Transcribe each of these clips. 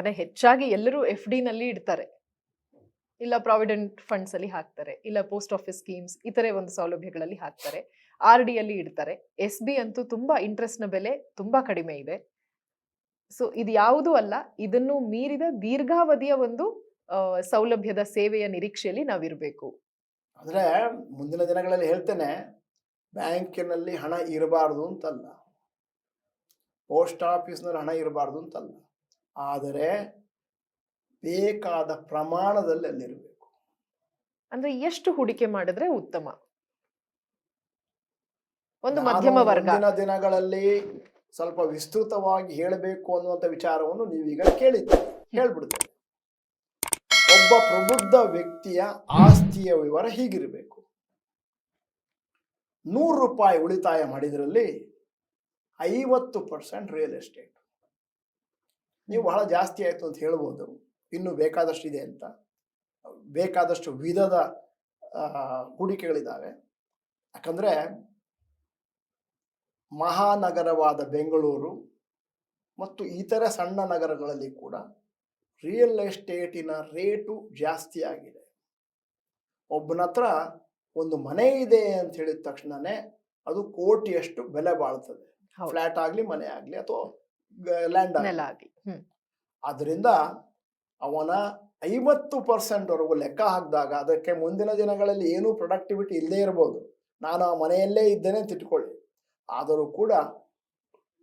ಯಾಕಂದ್ರೆ ಹೆಚ್ಚಾಗಿ ಎಲ್ಲರೂ ಎಫ್ ಡಿನಲ್ಲಿ ಇಡ್ತಾರೆ. ಇಲ್ಲ ಪ್ರಾವಿಡೆಂಟ್ ಫಂಡ್ಸ್ ಅಲ್ಲಿ ಹಾಕ್ತಾರೆ, ಇಲ್ಲ ಪೋಸ್ಟ್ ಆಫೀಸ್ ಸ್ಕೀಮ್ಸ್ ಇತರೆ ಒಂದು ಸೌಲಭ್ಯಗಳಲ್ಲಿ ಹಾಕ್ತಾರೆ ಆರ್ ಡಿ ಅಲ್ಲಿ ಇಡ್ತಾರೆ. ಎಸ್ ಬಿ ಅಂತೂ ತುಂಬಾ ಇಂಟ್ರೆಸ್ಟ್ನ ಬೆಲೆ ತುಂಬಾ ಕಡಿಮೆ ಇದೆ. ಸೊ ಇದು ಯಾವುದೂ ಅಲ್ಲ, ಇದನ್ನು ಮೀರಿದ ದೀರ್ಘಾವಧಿಯ ಒಂದು ಸೌಲಭ್ಯದ ಸೇವೆಯ ನಿರೀಕ್ಷೆಯಲ್ಲಿ ನಾವಿರಬೇಕು. ಅಂದ್ರೆ ಮುಂದಿನ ದಿನಗಳಲ್ಲಿ ಹೇಳ್ತೇನೆ, ಬ್ಯಾಂಕಿನಲ್ಲಿ ಹಣ ಇರಬಾರ್ದು ಅಂತಲ್ಲ. ಪೋಸ್ಟ್ ಆಫೀಸ್ನಲ್ಲಿ ಹಣ ಇರಬಾರ್ದು ಅಂತಲ್ಲ. ಆದರೆ ಬೇಕಾದ ಪ್ರಮಾಣದಲ್ಲಿ ಅಲ್ಲಿರಬೇಕು. ಅಂದ್ರೆ ಎಷ್ಟು ಹೂಡಿಕೆ ಮಾಡಿದ್ರೆ ಉತ್ತಮ? ಒಂದು ಮಧ್ಯಮ ವರ್ಗ. ದಿನಗಳಲ್ಲಿ ಸ್ವಲ್ಪ ವಿಸ್ತೃತವಾಗಿ ಹೇಳಬೇಕು ಅನ್ನುವಂಥ ವಿಚಾರವನ್ನು ನೀವೀಗ ಕೇಳಿದ್ದೀರಿ ಹೇಳ್ಬಿಡ್ತೇನೆ. ಒಬ್ಬ ಪ್ರಬುದ್ಧ ವ್ಯಕ್ತಿಯ ಆಸ್ತಿಯ ವಿವರ ಹೀಗಿರಬೇಕು. ನೂರು ರೂಪಾಯಿ ಉಳಿತಾಯ ಮಾಡಿದ್ರಲ್ಲಿ ಐವತ್ತು ಪರ್ಸೆಂಟ್ ರಿಯಲ್ ಎಸ್ಟೇಟ್ ನೀವು ಬಹಳ ಜಾಸ್ತಿ ಆಯಿತು ಅಂತ ಹೇಳ್ಬೋದು. ಇನ್ನೂ ಬೇಕಾದಷ್ಟು ಇದೆ ಅಂತ. ಬೇಕಾದಷ್ಟು ವಿಧದ ಹೂಡಿಕೆಗಳಿದ್ದಾವೆ ಯಾಕಂದರೆ ಮಹಾನಗರವಾದ ಬೆಂಗಳೂರು ಮತ್ತು ಇತರ ಸಣ್ಣ ನಗರಗಳಲ್ಲಿ ಕೂಡ ರಿಯಲ್ ಎಸ್ಟೇಟಿನ ರೇಟು ಜಾಸ್ತಿ ಆಗಿದೆ. ಒಬ್ಬನ ಹತ್ರ ಒಂದು ಮನೆ ಇದೆ ಅಂತ ಹೇಳಿದ ತಕ್ಷಣನೇ ಅದು ಕೋಟಿಯಷ್ಟು ಬೆಲೆ ಬಾಳ್ತದೆ. ಫ್ಲ್ಯಾಟ್ ಫ್ಲಾಟ್ ಆಗಲಿ ಮನೆ ಆಗಲಿ ಅಥವಾ ಲ್ಯಾಂಡ್ ಆಗಿ. ಆಗ್ಲಿ ಅದರಿಂದ ಅವನ ಐವತ್ತು ಪರ್ಸೆಂಟ್ವರೆಗೂ ಲೆಕ್ಕ ಹಾಕಿದಾಗ ಅದಕ್ಕೆ ಮುಂದಿನ ದಿನಗಳಲ್ಲಿ ಏನೂ ಪ್ರೊಡಕ್ಟಿವಿಟಿ ಇಲ್ಲದೇ ಇರಬಹುದು ನಾನು ಆ ಮನೆಯಲ್ಲೇ ಇದ್ದೇನೆ ಅಂತ ಇಟ್ಕೊಳ್ಳಿ. ಆದರೂ ಕೂಡ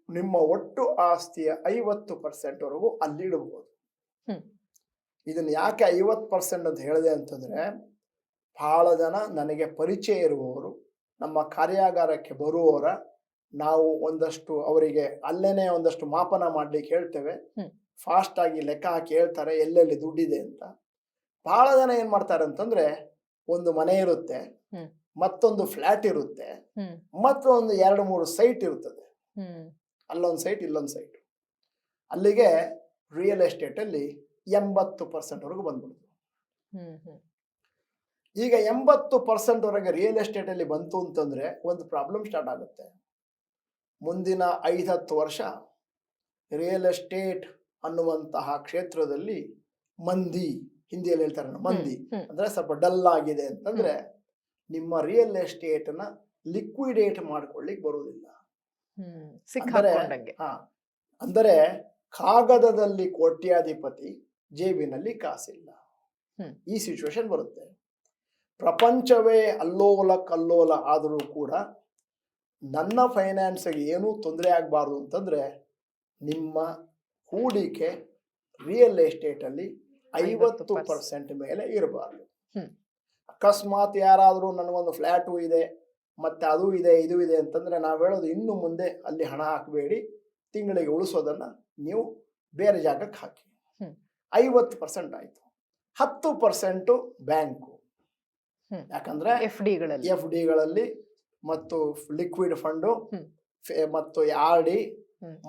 ನಿಮ್ಮ ಒಟ್ಟು ಆಸ್ತಿಯ ಐವತ್ತು ಪರ್ಸೆಂಟ್ವರೆಗೂ ಅಲ್ಲಿಡಬಹುದು ಇಡಬಹುದು ಇದನ್ನು ಯಾಕೆ ಐವತ್ತು ಪರ್ಸೆಂಟ್ ಅಂತ ಹೇಳಿದೆ ಅಂತಂದ್ರೆ ಬಹಳ ಜನ ನನಗೆ ಪರಿಚಯ ಇರುವವರು ನಮ್ಮ ಕಾರ್ಯಾಗಾರಕ್ಕೆ ಬರುವವರ ನಾವು ಒಂದಷ್ಟು ಅವರಿಗೆ ಅಲ್ಲೇನೆ ಒಂದಷ್ಟು ಮಾಪನ ಮಾಡ್ಲಿಕ್ಕೆ ಹೇಳ್ತೇವೆ. ಫಾಸ್ಟ್ ಆಗಿ ಲೆಕ್ಕ ಹಾಕಿ ಹೇಳ್ತಾರೆ ಎಲ್ಲೆಲ್ಲಿ ದುಡ್ಡಿದೆ ಅಂತ. ಬಹಳ ಜನ ಏನ್ ಮಾಡ್ತಾರೆ ಅಂತಂದ್ರೆ ಒಂದು ಮನೆ ಇರುತ್ತೆ ಮತ್ತೊಂದು ಫ್ಲಾಟ್ ಇರುತ್ತೆ ಮತ್ತೊಂದು ಎರಡು ಮೂರು ಸೈಟ್ ಇರುತ್ತದೆ ಅಲ್ಲೊಂದು ಸೈಟ್ ಇಲ್ಲೊಂದು ಸೈಟ್ ಅಲ್ಲಿಗೆ ರಿಯಲ್ ಎಸ್ಟೇಟ್ ಅಲ್ಲಿ ಎಂಬತ್ತು ಪರ್ಸೆಂಟ್ ವರೆಗೂ ಬಂದ್ಬಿಡ್ತು. ಈಗ ಎಂಬತ್ತು ಪರ್ಸೆಂಟ್ ವರೆಗೆ ರಿಯಲ್ ಎಸ್ಟೇಟ್ ಅಲ್ಲಿ ಬಂತು ಅಂತಂದ್ರೆ ಒಂದು ಪ್ರಾಬ್ಲಮ್ ಸ್ಟಾರ್ಟ್ ಆಗುತ್ತೆ. ಮುಂದಿನ ಐದತ್ತು ವರ್ಷ ರಿಯಲ್ ಎಸ್ಟೇಟ್ ಅನ್ನುವಂತಹ ಕ್ಷೇತ್ರದಲ್ಲಿ ಮಂದಿ ಹಿಂದಿಯಲ್ಲಿ ಹೇಳ್ತಾರೆ ಮಂದಿ. ಅಂದ್ರೆ ಸ್ವಲ್ಪ ಡಲ್ ಆಗಿದೆ ಅಂತಂದ್ರೆ ನಿಮ್ಮ ರಿಯಲ್ ಎಸ್ಟೇಟ್ನ ಲಿಕ್ವಿಡೇಟ್ ಮಾಡ್ಕೊಳ್ಳಿಕ್ ಬರುವುದಿಲ್ಲ. ಅಂದರೆ ಕಾಗದದಲ್ಲಿ ಕೋಟ್ಯಾಧಿಪತಿ ಜೇಬಿನಲ್ಲಿ ಕಾಸಿಲ್ಲ. ಈ ಸಿಚುವೇಶನ್ ಬರುತ್ತೆ. ಪ್ರಪಂಚವೇ ಅಲ್ಲೋಲ ಕಲ್ಲೋಲ ಆದರೂ ಕೂಡ ನನ್ನ ಫೈನಾನ್ಸಿಗೆ ಏನೂ ತೊಂದರೆ ಆಗಬಾರ್ದು ಅಂತಂದರೆ ನಿಮ್ಮ ಹೂಡಿಕೆ ರಿಯಲ್ ಎಸ್ಟೇಟಲ್ಲಿ ಐವತ್ತು 50% ಪರ್ಸೆಂಟ್ ಮೇಲೆ ಇರಬಾರ್ದು. ಅಕಸ್ಮಾತ್ ಯಾರಾದರೂ ನನಗೊಂದು ಫ್ಲ್ಯಾಟು ಇದೆ ಮತ್ತು ಅದು ಇದೆ ಇದು ಇದೆ ಅಂತಂದರೆ ನಾವು ಹೇಳೋದು ಇನ್ನು ಮುಂದೆ ಅಲ್ಲಿ ಹಣ ಹಾಕಬೇಡಿ ತಿಂಗಳಿಗೆ ಉಳಿಸೋದನ್ನು ನೀವು ಬೇರೆ ಜಾಗಕ್ಕೆ ಹಾಕಿ. ಐವತ್ತು ಪರ್ಸೆಂಟ್ ಆಯಿತು. ಹತ್ತು ಪರ್ಸೆಂಟು ಬ್ಯಾಂಕು. ಯಾಕಂದರೆ ಯಾಕಂದ್ರೆ ಎಫ್ ಡಿಗಳಲ್ಲಿ ಎಫ್ ಡಿಗಳಲ್ಲಿ ಮತ್ತು ಲಿಕ್ವಿಡ್ ಫಂಡು ಮತ್ತು ಆರ್ ಡಿ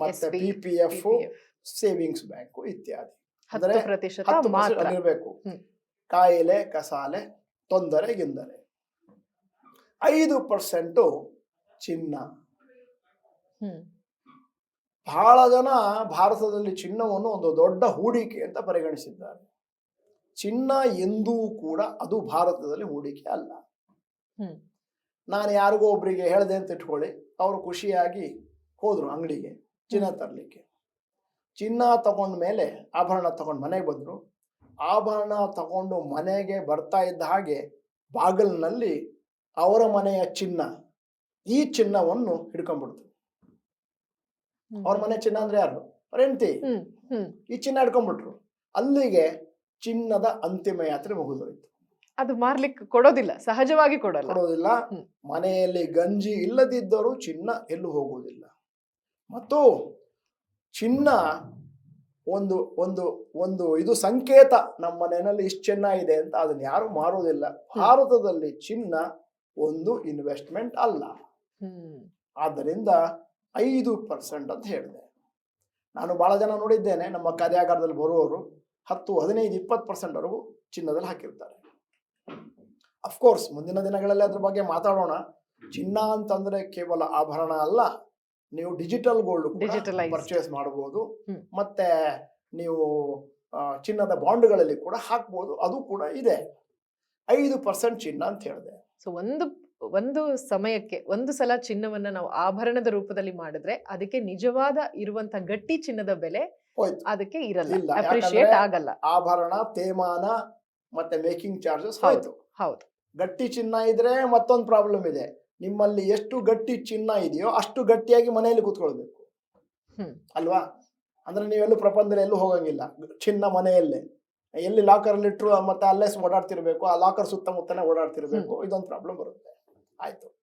ಮತ್ತೆ P P F savings bank ಇತ್ಯಾದಿ. ಅಂದ್ರೆ ಇರಬೇಕು. ಕಾಯಿಲೆ ಕಸಾಲೆ ತೊಂದರೆ ಗಿಂದರೆ. ಐದು ಪರ್ಸೆಂಟು ಚಿನ್ನ. ಬಹಳ ಜನ ಭಾರತದಲ್ಲಿ ಚಿನ್ನವನ್ನು ಒಂದು ದೊಡ್ಡ ಹೂಡಿಕೆ ಅಂತ ಪರಿಗಣಿಸಿದ್ದಾರೆ. ಚಿನ್ನ ಎಂದೂ ಕೂಡ ಅದು ಭಾರತದಲ್ಲಿ ಹೂಡಿಕೆ ಅಲ್ಲ. ನಾನು ಯಾರಿಗೋ ಒಬ್ಬರಿಗೆ ಹೇಳಿದೆ ಅಂತ ಇಟ್ಕೊಳ್ಳಿ. ಅವರು ಖುಷಿಯಾಗಿ ಹೋದರು ಅಂಗಡಿಗೆ ಚಿನ್ನ ತರಲಿಕ್ಕೆ. ಚಿನ್ನ ತಗೊಂಡ ಮೇಲೆ ಆಭರಣ ತಗೊಂಡು ಮನೆಗೆ ಬಂದರು. ಆಭರಣ ತಗೊಂಡು ಮನೆಗೆ ಬರ್ತಾ ಇದ್ದ ಹಾಗೆ ಬಾಗಿಲಿನಲ್ಲಿ ಅವರ ಮನೆಯ ಚಿನ್ನ ಈ ಚಿನ್ನವನ್ನು ಹಿಡ್ಕೊಂಡ್ಬಿಡ್ತು. ಅವ್ರ ಮನೆ ಚಿನ್ನ ಅಂದ್ರೆ ಯಾರು? ಅವ್ರ ಹೆಂಡತಿ. ಈ ಚಿನ್ನ ಹಿಡ್ಕೊಂಡ್ಬಿಟ್ರು. ಅಲ್ಲಿಗೆ ಚಿನ್ನದ ಅಂತಿಮ ಯಾತ್ರೆ ಮುಗಿದೋಯ್ತು. ಅದು ಮಾರ್ಲಿಕ್ಕೆ ಕೊಡೋದಿಲ್ಲ ಸಹಜವಾಗಿ ಕೊಡಲ್ಲ. ಕೊಡೋದಿಲ್ಲ. ಮನೆಯಲ್ಲಿ ಗಂಜಿ ಇಲ್ಲದಿದ್ದರೂ ಚಿನ್ನ ಎಲ್ಲೂ ಹೋಗುವುದಿಲ್ಲ. ಮತ್ತು ಚಿನ್ನ ಒಂದು ಒಂದು ಒಂದು ಇದು ಸಂಕೇತ ನಮ್ಮ ಮನೆಯಲ್ಲಿ ಇಷ್ಟು ಚಿನ್ನ ಇದೆ ಅಂತ ಅದನ್ನ ಯಾರು ಮಾರುವುದಿಲ್ಲ. ಭಾರತದಲ್ಲಿ ಚಿನ್ನ ಒಂದು ಇನ್ವೆಸ್ಟ್ಮೆಂಟ್ ಅಲ್ಲ. ಆದ್ದರಿಂದ ಐದು ಪರ್ಸೆಂಟ್ ಅಂತ ಹೇಳಿದೆ. ನಾನು ಬಹಳ ಜನ ನೋಡಿದ್ದೇನೆ ನಮ್ಮ ಕಾರ್ಯಾಗಾರದಲ್ಲಿ ಬರುವವರು ಹತ್ತು ಹದಿನೈದು ಇಪ್ಪತ್ತು ಪರ್ಸೆಂಟ್ವರೆಗೂ ಚಿನ್ನದಲ್ಲಿ ಹಾಕಿರ್ತಾರೆ. ಅಫ್ಕೋರ್ಸ್ ಮುಂದಿನ ದಿನಗಳಲ್ಲಿ ಅದ್ರ ಬಗ್ಗೆ ಮಾತಾಡೋಣ. ಚಿನ್ನ ಅಂತಂದ್ರೆ ಕೇವಲ ಆಭರಣ ಅಲ್ಲ ನೀವು ಡಿಜಿಟಲ್ ಗೋಲ್ಡ್ ಡಿಜಿಟಲ್ ಪರ್ಚೇಸ್ ಮಾಡಬಹುದು ಮತ್ತೆ ನೀವು ಚಿನ್ನದ ಬಾಂಡ್ಗಳಲ್ಲಿ ಕೂಡ ಹಾಕ್ಬೋದು. ಅದು ಕೂಡ ಇದೆ. ಐದು ಪರ್ಸೆಂಟ್ ಚಿನ್ನ ಅಂತ ಹೇಳಿದೆ. ಸೊ ಒಂದು ಒಂದು ಸಮಯಕ್ಕೆ ಒಂದು ಸಲ ಚಿನ್ನವನ್ನ ನಾವು ಆಭರಣದ ರೂಪದಲ್ಲಿ ಮಾಡಿದ್ರೆ ಅದಕ್ಕೆ ನಿಜವಾದ ಇರುವಂತ ಗಟ್ಟಿ ಚಿನ್ನದ ಬೆಲೆ ಅದಕ್ಕೆ ಇರಲ್ಲ. ಇಲ್ಲ, ಅಪ್ರಿಶಿಯೇಟ್ ಆಗಲ್ಲ. ಆಭರಣ ತೇಮಾನ ಮತ್ತೆ ಮೇಕಿಂಗ್ ಚಾರ್ಜಸ್ ಹೌದು. ಹೋಯ್ತು. ಹೌದು. ಗಟ್ಟಿ ಚಿನ್ನ ಇದ್ರೆ ಮತ್ತೊಂದು ಪ್ರಾಬ್ಲಮ್ ಇದೆ. ನಿಮ್ಮಲ್ಲಿ ಎಷ್ಟು ಗಟ್ಟಿ ಚಿನ್ನ ಇದೆಯೋ ಅಷ್ಟು ಗಟ್ಟಿಯಾಗಿ ಮನೆಯಲ್ಲಿ ಕೂತ್ಕೊಳ್ಬೇಕು. ಅಲ್ವಾ? ಅಂದ್ರೆ ನೀವೆಲ್ಲೂ ಪ್ರಪಂಚದಲ್ಲಿ ಎಲ್ಲೂ ಹೋಗಂಗಿಲ್ಲ. ಚಿನ್ನ ಮನೆಯಲ್ಲೇ. ಎಲ್ಲಿ ಲಾಕರ್ ಅಲ್ಲಿ ಇಟ್ಟರು ಮತ್ತೆ ಅಲ್ಲೇ ಓಡಾಡ್ತಿರ್ಬೇಕು ಆ ಲಾಕರ್ ಸುತ್ತಮುತ್ತನೇ ಓಡಾಡ್ತಿರ್ಬೇಕು ಇದೊಂದು ಪ್ರಾಬ್ಲಮ್ ಬರುತ್ತೆ. ಆಯ್ತು.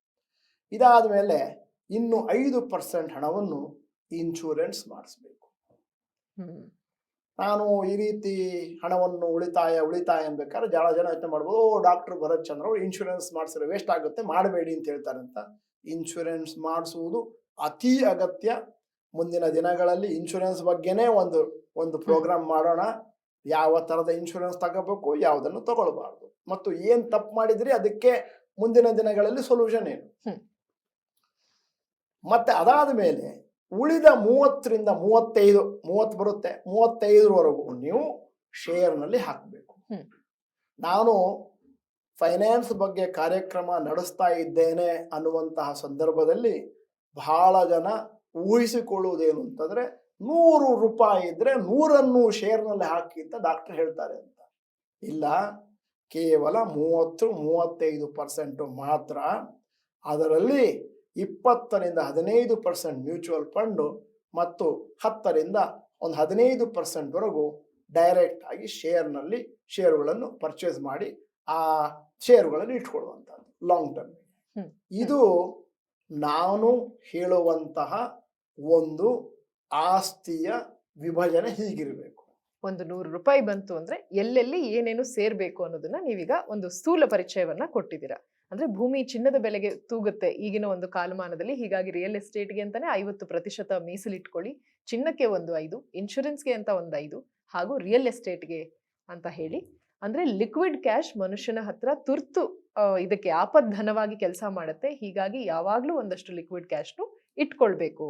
ಇದಾದ ಮೇಲೆ ಇನ್ನು ಐದು ಪರ್ಸೆಂಟ್ ಹಣವನ್ನು ಇನ್ಶೂರೆನ್ಸ್ ಮಾಡಿಸ್ಬೇಕು. ಹ್ಮ್. ನಾನು ಈ ರೀತಿ ಹಣವನ್ನು ಉಳಿತಾಯ ಉಳಿತಾಯ ಅನ್ಬೇಕಾದ್ರೆ ಜಾಳ ಜನ ಯೋಚನೆ ಮಾಡ್ಬೋದು ಓ ಡಾಕ್ಟರ್ ಭರತ್ ಚಂದ್ರ ಅವರು ಇನ್ಶೂರೆನ್ಸ್ ಮಾಡಿಸಿದ್ರೆ ವೇಸ್ಟ್ ಆಗುತ್ತೆ ಮಾಡಬೇಡಿ ಅಂತ ಹೇಳ್ತಾರೆ ಅಂತ. ಇನ್ಶೂರೆನ್ಸ್ ಮಾಡಿಸುವುದು ಅತಿ ಅಗತ್ಯ. ಮುಂದಿನ ದಿನಗಳಲ್ಲಿ ಇನ್ಶೂರೆನ್ಸ್ ಬಗ್ಗೆನೇ ಒಂದು ಒಂದು ಪ್ರೋಗ್ರಾಮ್ ಮಾಡೋಣ. ಯಾವ ಥರದ ಇನ್ಶೂರೆನ್ಸ್ ತಗೋಬೇಕು ಯಾವುದನ್ನು ತಗೊಳ್ಬಾರ್ದು. ಮತ್ತು ಏನು ತಪ್ಪು ಮಾಡಿದ್ರಿ ಅದಕ್ಕೆ ಮುಂದಿನ ದಿನಗಳಲ್ಲಿ ಸೊಲ್ಯೂಷನ್ ಏನು. ಮತ್ತೆ ಅದಾದ ಮೇಲೆ ಉಳಿದ ಮೂವತ್ತರಿಂದ ಮೂವತ್ತೈದು ಮೂವತ್ತು ಬರುತ್ತೆ ಮೂವತ್ತೈದರವರೆಗೂ ನೀವು ಶೇರ್ನಲ್ಲಿ ಹಾಕಬೇಕು. ನಾನು ಫೈನಾನ್ಸ್ ಬಗ್ಗೆ ಕಾರ್ಯಕ್ರಮ ನಡೆಸ್ತಾ ಇದ್ದೇನೆ ಅನ್ನುವಂತಹ ಸಂದರ್ಭದಲ್ಲಿ ಬಹಳ ಜನ ಊಹಿಸಿಕೊಳ್ಳುವುದೇನು ಅಂತಂದ್ರೆ ನೂರು ರೂಪಾಯಿ ಇದ್ರೆ ನೂರನ್ನು ಶೇರ್ನಲ್ಲಿ ಹಾಕಿ ಅಂತ ಡಾಕ್ಟರ್ ಹೇಳ್ತಾರೆ ಅಂತ. ಇಲ್ಲ ಕೇವಲ ಮೂವತ್ತು ಮೂವತ್ತೈದು ಪರ್ಸೆಂಟ್ ಮಾತ್ರ ಅದರಲ್ಲಿ ಇಪ್ಪತ್ತರಿಂದ ಹದಿನೈದು ಪರ್ಸೆಂಟ್ ಮ್ಯೂಚುವಲ್ ಫಂಡು ಮತ್ತು ಹತ್ತರಿಂದ ಒಂದು ಹದಿನೈದು ಪರ್ಸೆಂಟ್ವರೆಗೂ ಡೈರೆಕ್ಟ್ ಆಗಿ ಶೇರ್ನಲ್ಲಿ ಶೇರುಗಳನ್ನು ಪರ್ಚೇಸ್ ಮಾಡಿ ಆ ಶೇರುಗಳನ್ನು ಇಟ್ಕೊಳ್ಳುವಂಥದ್ದು ಲಾಂಗ್ ಟರ್ಮ್ ಇದು ನಾನು ಹೇಳುವಂತಹ ಒಂದು ಆಸ್ತಿಯ ವಿಭಜನೆ ಹೀಗಿರಬೇಕು. ಒಂದು ನೂರು ರೂಪಾಯಿ ಬಂತು ಅಂದರೆ ಎಲ್ಲೆಲ್ಲಿ ಏನೇನು ಸೇರಬೇಕು ಅನ್ನೋದನ್ನ ನೀವೀಗ ಒಂದು ಸ್ಥೂಲ ಪರಿಚಯವನ್ನ ಕೊಟ್ಟಿದ್ದೀರಾ. ಅಂದರೆ ಭೂಮಿ ಚಿನ್ನದ ಬೆಲೆಗೆ ತೂಗುತ್ತೆ ಈಗಿನ ಒಂದು ಕಾಲಮಾನದಲ್ಲಿ, ಹೀಗಾಗಿ ರಿಯಲ್ ಎಸ್ಟೇಟ್ಗೆ ಅಂತಲೇ ಐವತ್ತು ಪ್ರತಿಶತ ಮೀಸಲಿಟ್ಕೊಳ್ಳಿ. ಚಿನ್ನಕ್ಕೆ ಒಂದು ಐದು ಇನ್ಶೂರೆನ್ಸ್ಗೆ ಅಂತ ಒಂದು ಐದು, ಹಾಗೂ ರಿಯಲ್ ಎಸ್ಟೇಟ್ಗೆ ಅಂತ ಹೇಳಿ. ಅಂದರೆ ಲಿಕ್ವಿಡ್ ಕ್ಯಾಶ್ ಮನುಷ್ಯನ ಹತ್ರ ತುರ್ತು ಇದಕ್ಕೆ ಆಪದ್ಧನವಾಗಿ ಕೆಲಸ ಮಾಡುತ್ತೆ. ಹೀಗಾಗಿ ಯಾವಾಗಲೂ ಒಂದಷ್ಟು ಲಿಕ್ವಿಡ್ ಕ್ಯಾಶ್ನು ಇಟ್ಕೊಳ್ಬೇಕು.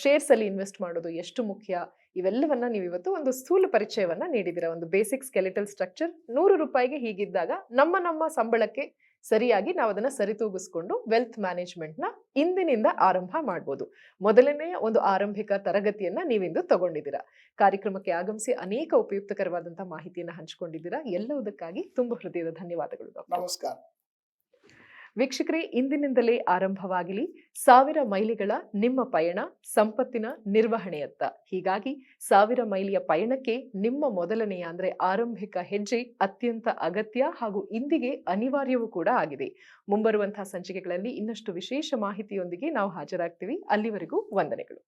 ಶೇರ್ಸಲ್ಲಿ ಇನ್ವೆಸ್ಟ್ ಮಾಡೋದು ಎಷ್ಟು ಮುಖ್ಯ? ಇವೆಲ್ಲವನ್ನ ನೀವು ಇವತ್ತು ಒಂದು ಸ್ಥೂಲ ಪರಿಚಯವನ್ನ ನೀಡಿದಿರ ಒಂದು ಬೇಸಿಕ್ ಸ್ಕೆಲೆಟಲ್ ಸ್ಟ್ರಕ್ಚರ್ ನೂರು ರೂಪಾಯಿಗೆ ಹೀಗಿದ್ದಾಗ ನಮ್ಮ ನಮ್ಮ ಸಂಬಳಕ್ಕೆ ಸರಿಯಾಗಿ ನಾವು ಅದನ್ನ ಸರಿತೂಗಿಸ್ಕೊಂಡು ವೆಲ್ತ್ ಮ್ಯಾನೇಜ್ಮೆಂಟ್ನ ಇಂದಿನಿಂದ ಆರಂಭ ಮಾಡ್ಬೋದು. ಮೊದಲನೆಯ ಒಂದು ಆರಂಭಿಕ ತರಗತಿಯನ್ನ ನೀವಿಂದು ತಗೊಂಡಿದ್ದೀರಾ? ಕಾರ್ಯಕ್ರಮಕ್ಕೆ ಆಗಮಿಸಿ ಅನೇಕ ಉಪಯುಕ್ತಕರವಾದಂತಹ ಮಾಹಿತಿಯನ್ನ ಹಂಚಿಕೊಂಡಿದ್ದೀರಾ? ಎಲ್ಲವುದಕ್ಕಾಗಿ ತುಂಬಾ ಹೃದಯದ ಧನ್ಯವಾದಗಳು ಡಾಕ್ಟರ್. ನಮಸ್ಕಾರ. ವೀಕ್ಷಕರೇ, ಇಂದಿನಿಂದಲೇ ಆರಂಭವಾಗಲಿ. ಸಾವಿರ ಮೈಲಿಗಳ ನಿಮ್ಮ ಪಯಣ ಸಂಪತ್ತಿನ ನಿರ್ವಹಣೆಯತ್ತ. ಹೀಗಾಗಿ ಸಾವಿರ ಮೈಲಿಯ ಪಯಣಕ್ಕೆ ನಿಮ್ಮ ಮೊದಲನೆಯ ಅಂದ್ರೆ ಆರಂಭಿಕ ಹೆಜ್ಜೆ ಅತ್ಯಂತ ಅಗತ್ಯ ಹಾಗೂ ಇಂದಿಗೆ ಅನಿವಾರ್ಯವೂ ಕೂಡ ಆಗಿದೆ. ಮುಂಬರುವಂತಹ ಸಂಚಿಕೆಗಳಲ್ಲಿ ಇನ್ನಷ್ಟು ವಿಶೇಷ ಮಾಹಿತಿಯೊಂದಿಗೆ ನಾವು ಹಾಜರಾಗ್ತೀವಿ. ಅಲ್ಲಿವರೆಗೂ ವಂದನೆಗಳು.